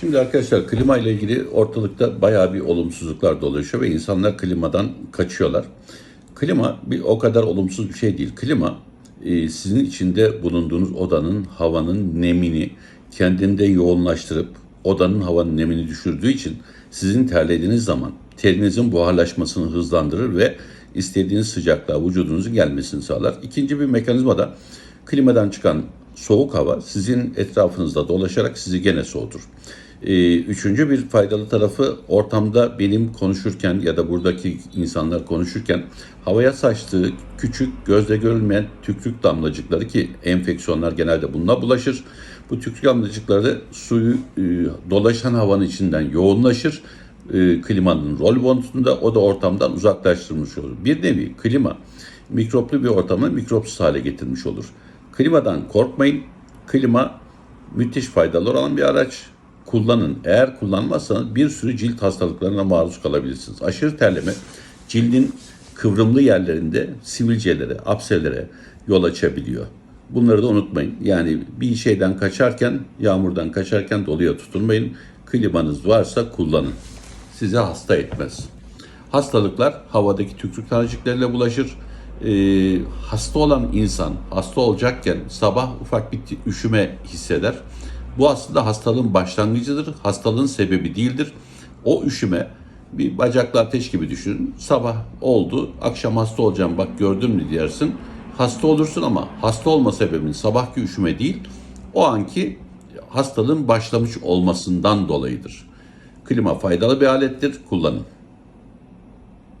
Şimdi arkadaşlar klima ile ilgili ortalıkta bayağı bir olumsuzluklar dolaşıyor ve insanlar klimadan kaçıyorlar. Klima bir o kadar olumsuz bir şey değil. Klima e, sizin içinde bulunduğunuz odanın havanın nemini kendinde yoğunlaştırıp odanın havanın nemini düşürdüğü için sizin terlediğiniz zaman terinizin buharlaşmasını hızlandırır ve istediğiniz sıcaklığa vücudunuzun gelmesini sağlar. İkinci bir mekanizma da klimadan çıkan soğuk hava sizin etrafınızda dolaşarak sizi gene soğutur. Ee, üçüncü bir faydalı tarafı ortamda benim konuşurken ya da buradaki insanlar konuşurken havaya saçtığı küçük gözle görülmeyen tükrük damlacıkları ki enfeksiyonlar genelde bununla bulaşır. Bu tükrük damlacıkları suyu e, dolaşan havanın içinden yoğunlaşır. E, klimanın rol bonusunda o da ortamdan uzaklaştırmış olur. Bir nevi klima mikroplu bir ortamı mikropsuz hale getirmiş olur. Klimadan korkmayın. Klima müthiş faydalı olan bir araç. Kullanın. Eğer kullanmazsanız bir sürü cilt hastalıklarına maruz kalabilirsiniz. Aşırı terleme cildin kıvrımlı yerlerinde sivilcelere, apselere yol açabiliyor. Bunları da unutmayın. Yani bir şeyden kaçarken, yağmurdan kaçarken doluya tutunmayın. Klimanız varsa kullanın. Size hasta etmez. Hastalıklar havadaki tükrük taneciklerle bulaşır. Ee, hasta olan insan hasta olacakken sabah ufak bir üşüme hisseder. Bu aslında hastalığın başlangıcıdır. Hastalığın sebebi değildir. O üşüme bir bacaklı ateş gibi düşünün. Sabah oldu, akşam hasta olacağım bak gördün mü dersin. Hasta olursun ama hasta olma sebebin sabahki üşüme değil, o anki hastalığın başlamış olmasından dolayıdır. Klima faydalı bir alettir, kullanın.